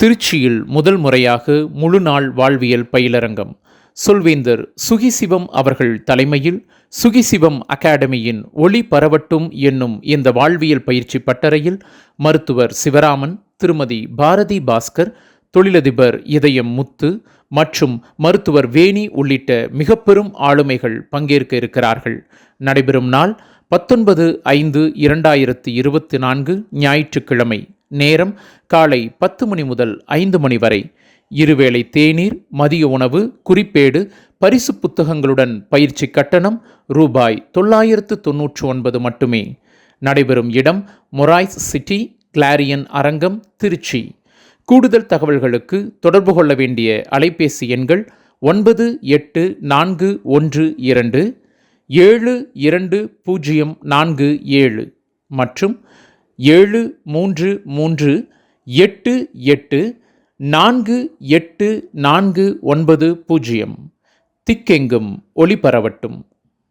திருச்சியில் முதல் முறையாக முழுநாள் வாழ்வியல் பயிலரங்கம். சொல்வேந்தர் சுகிசிவம் அவர்கள் தலைமையில் சுகிசிவம் அகாடமியின் ஒளி பரவட்டும் என்னும் இந்த வாழ்வியல் பயிற்சி பட்டறையில் மருத்துவர் சிவராமன் திருமதி பாரதி பாஸ்கர் தொழிலதிபர் இதயம் முத்து மற்றும் மருத்துவர் வேணி உள்ளிட்ட மிக பெரும் ஆளுமைகள் பங்கேற்க இருக்கிறார்கள். நடைபெறும் நாள் பத்தொன்பது ஐந்து இரண்டாயிரத்தி இருபத்தி நான்கு ஞாயிற்றுக்கிழமை. நேரம் காலை பத்து மணி முதல் ஐந்து மணி வரை. இருவேளை தேநீர் மதிய உணவு குறிப்பேடு பரிசு புத்தகங்களுடன் பயிற்சி கட்டணம் ரூபாய் தொள்ளாயிரத்து தொன்னூற்று ஒன்பது மட்டுமே. நடைபெறும் இடம் மொராய்ஸ் சிட்டி கிளாரியன் அரங்கம் திருச்சி. கூடுதல் தகவல்களுக்கு தொடர்பு கொள்ள வேண்டிய அலைபேசி எண்கள் ஒன்பது எட்டு நான்கு ஒன்று இரண்டு ஏழு இரண்டு பூஜ்ஜியம் நான்கு ஏழு மற்றும் ஏழு மூன்று மூன்று எட்டு எட்டு நான்கு எட்டு நான்கு ஒன்பது பூஜ்ஜியம். திக்கெங்கும் ஒளிபரவட்டும்.